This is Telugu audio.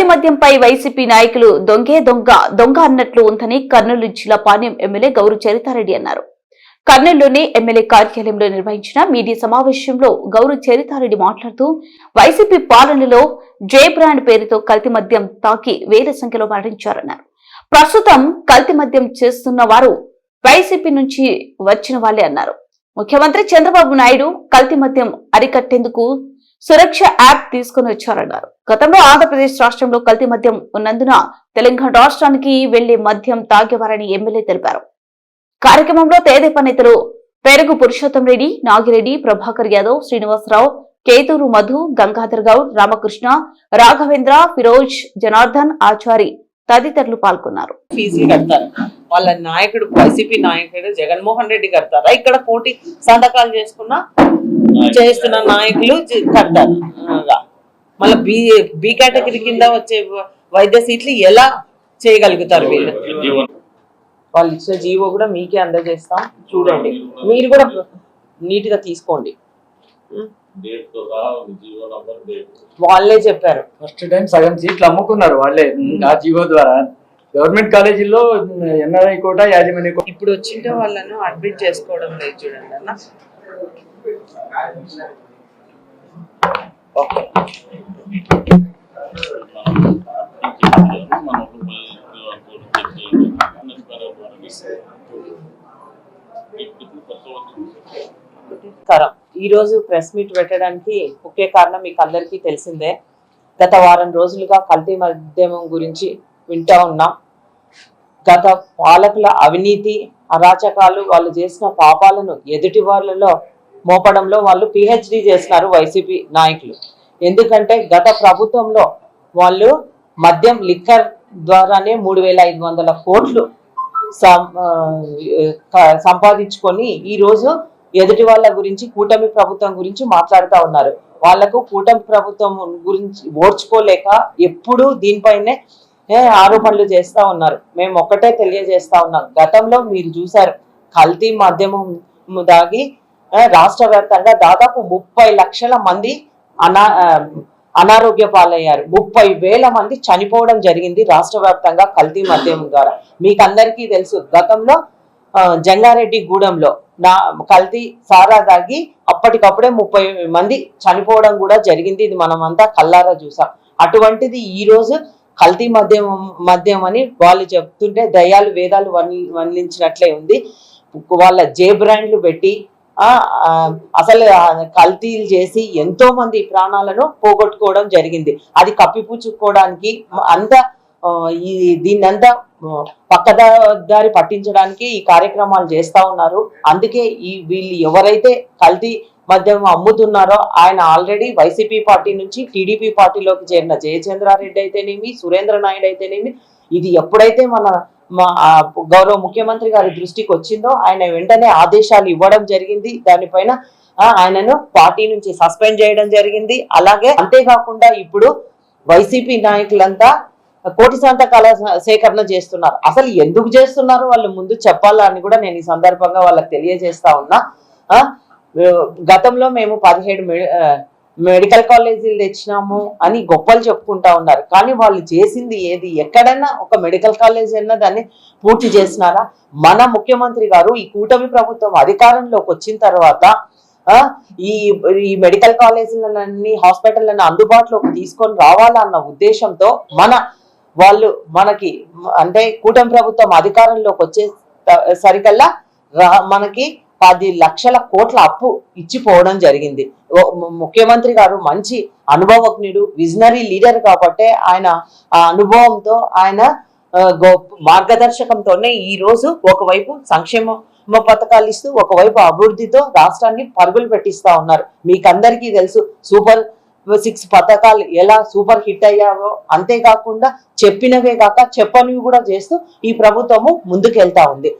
కల్తీ మద్యంపై వైసీపీ నాయకులు దొంగే దొంగ దొంగ అన్నట్లు ఉందని కర్నూలు జిల్లా పాణ్యం ఎమ్మెల్యే గౌరు చరితారెడ్డి అన్నారు. కర్నూలులోని ఎమ్మెల్యే కార్యాలయంలో నిర్వహించిన మీడియా సమావేశంలో గౌరు చరితారెడ్డి మాట్లాడుతూ వైసీపీ పాలనలో జే బ్రాండ్ పేరుతో కల్తీ మద్యం తాకి వేల సంఖ్యలో మరణించారన్నారు. ప్రస్తుతం కల్తీ మద్యం చేస్తున్న వారు వైసీపీ నుంచి వచ్చిన వాళ్ళే అన్నారు. ముఖ్యమంత్రి చంద్రబాబు నాయుడు కల్తీ మద్యం అరికట్టేందుకు సురక్ష యాప్ తీసుకుని వచ్చారన్నారు. గతంలో ఆంధ్రప్రదేశ్ రాష్ట్రంలో కల్తీ మద్యం ఉన్నందున తెలంగాణ రాష్ట్రానికి వెళ్ళి మద్యం తాగేవారని ఎమ్మెల్యే తెలిపారు. కార్యక్రమంలో తేదేపా నేతలు పెరుగు పురుషోత్తం రెడ్డి నాగిరెడ్డి ప్రభాకర్ యాదవ్ శ్రీనివాసరావు కేతూరు మధు గంగాధర్ గౌడ్ రామకృష్ణ రాఘవేంద్ర ఫిరోజ్ జనార్దన్ ఆచారి తదితరులు పాల్గొన్నారు. ఫీజులు కడతారు. వాళ్ళ నాయకుడు వైసీపీ నాయకుడు జగన్మోహన్ రెడ్డి కడతారా? ఇక్కడ పోటీ సంతకాలు చేసుకున్న చేస్తున్న నాయకులు కడతారు. మళ్ళీ బి బి కేటగిరీ కింద వచ్చే వైద్య సీట్లు ఎలా చేయగలుగుతారు వీళ్ళు? వాళ్ళు ఇచ్చిన జీవో కూడా మీకే అందజేస్తాం. చూడండి. మీరు కూడా నీట్గా తీసుకోండి? వాళ్ళే చెప్పారు. ఫస్ట్ టైం సగం సీట్లు అమ్ముకున్నారు వాళ్ళే ఆ జీవో ద్వారా. గవర్నమెంట్ కాలేజీల్లో ఎన్ఆర్ఐ కోట యాజమాన్య కోట. ఇప్పుడు వచ్చింటే వాళ్ళను అడ్మిట్ చేసుకోవడం లేదు చూడండి అన్న. ఓకే. ఈరోజు ఈ రోజు ప్రెస్ మీట్ పెట్టడానికి ముఖ్య కారణం మీకు అందరికీ తెలిసిందే. గత వారం రోజులుగా కల్తీ మద్యమం గురించి వింటా ఉన్నాం. గత పాలకుల అవినీతి అరాచకాలు వాళ్ళు చేసిన పాపాలను ఎదుటి వాళ్ళలో మోపడంలో వాళ్ళు పిహెచ్డి చేసినారు వైసీపీ నాయకులు. ఎందుకంటే గత ప్రభుత్వంలో వాళ్ళు మద్యం లిక్కర్ ద్వారానే మూడు వేల ఐదు వందల కోట్లు సంపాదించుకొని ఈరోజు ఎదుటి వాళ్ళ గురించి కూటమి ప్రభుత్వం గురించి మాట్లాడుతూ ఉన్నారు. వాళ్ళకు కూటమి ప్రభుత్వం గురించి ఓర్చుకోలేక ఎప్పుడూ దీనిపైనే ఆరోపణలు చేస్తా ఉన్నారు. మేము ఒక్కటే తెలియజేస్తా ఉన్నాం. గతంలో మీరు చూసారు కల్తీ మాధ్యమం దాగి రాష్ట్ర వ్యాప్తంగా దాదాపు ముప్పై లక్షల మంది అనా అనారోగ్య పాలయ్యారు. ముప్పై వేల మంది చనిపోవడం జరిగింది రాష్ట్ర వ్యాప్తంగా కల్తీ మద్యం ద్వారా. మీకు అందరికీ తెలుసు గతంలో జంగారెడ్డి గూడెంలో నా కల్తీ సారా తాగి అప్పటికప్పుడే ముప్పై మంది చనిపోవడం కూడా జరిగింది. ఇది మనం అంతా కల్లారా చూసాం. అటువంటిది ఈ రోజు కల్తీ మద్యం మద్యం అని వాళ్ళు చెప్తుంటే దయాలు వేదాలు వర్ణించినట్లే ఉంది. వాళ్ళ జే బ్రాండ్లు పెట్టి అసలు కల్తీలు చేసి ఎంతో మంది ప్రాణాలను పోగొట్టుకోవడం జరిగింది. అది కప్పిపుచ్చుకోవడానికి అంత ఈ దీన్నంతా పక్కదారి పట్టించడానికి ఈ కార్యక్రమాలు చేస్తా ఉన్నారు. అందుకే ఈ వీళ్ళు ఎవరైతే కల్తీ మద్యం అమ్ముతున్నారో ఆయన ఆల్రెడీ వైసీపీ పార్టీ నుంచి టీడీపీ పార్టీలోకి చేరిన జయచంద్రారెడ్డి అయితేనేమి సురేంద్ర నాయుడు అయితేనేమి ఇది ఎప్పుడైతే మన మా గౌరవ ముఖ్యమంత్రి గారి దృష్టికి వచ్చిందో ఆయన వెంటనే ఆదేశాలు ఇవ్వడం జరిగింది. దానిపైన ఆయనను పార్టీ నుంచి సస్పెండ్ చేయడం జరిగింది. అలాగే అంతేకాకుండా ఇప్పుడు వైసీపీ నాయకులంతా కోటి సంతకాల సేకరణ చేస్తున్నారు. అసలు ఎందుకు చేస్తున్నారు? వాళ్ళు ముందు చెప్పాలా అని కూడా నేను ఈ సందర్భంగా వాళ్ళకి తెలియజేస్తా ఉన్నా. గతంలో మేము పదిహేడు మెడికల్ కాలేజీలు తెచ్చినాము అని గొప్పలు చెప్పుకుంటా ఉన్నారు. కానీ వాళ్ళు చేసింది ఏది? ఎక్కడైనా ఒక మెడికల్ కాలేజ్ అయినా దాన్ని పూర్తి చేసినారా? మన ముఖ్యమంత్రి గారు ఈ కూటమి ప్రభుత్వం అధికారంలోకి వచ్చిన తర్వాత ఈ ఈ మెడికల్ కాలేజీలన్నీ హాస్పిటల్లను అందుబాటులోకి తీసుకొని రావాలన్న ఉద్దేశంతో మన వాళ్ళు మనకి అంటే కూటమి ప్రభుత్వం అధికారంలోకి వచ్చే సరికల్లా రా- మనకి పది లక్షల కోట్ల అప్పు ఇచ్చిపోవడం జరిగింది. ముఖ్యమంత్రి గారు మంచి అనుభవజ్ఞుడు విజనరీ లీడర్ కాబట్టే ఆయన ఆ అనుభవంతో ఆయన మార్గదర్శకంతోనే ఈ రోజు ఒకవైపు సంక్షేమ పథకాలు ఇస్తూ ఒకవైపు అభివృద్ధితో రాష్ట్రాన్ని పరుగులు పెట్టిస్తా ఉన్నారు. మీకందరికీ తెలుసు సూపర్ సిక్స్ పథకాలు ఎలా సూపర్ హిట్ అయ్యావో అంతేకాకుండా చెప్పినవే కాక చెప్పనివి కూడా చేస్తూ ఈ ప్రభుత్వము ముందుకెళ్తా ఉంది.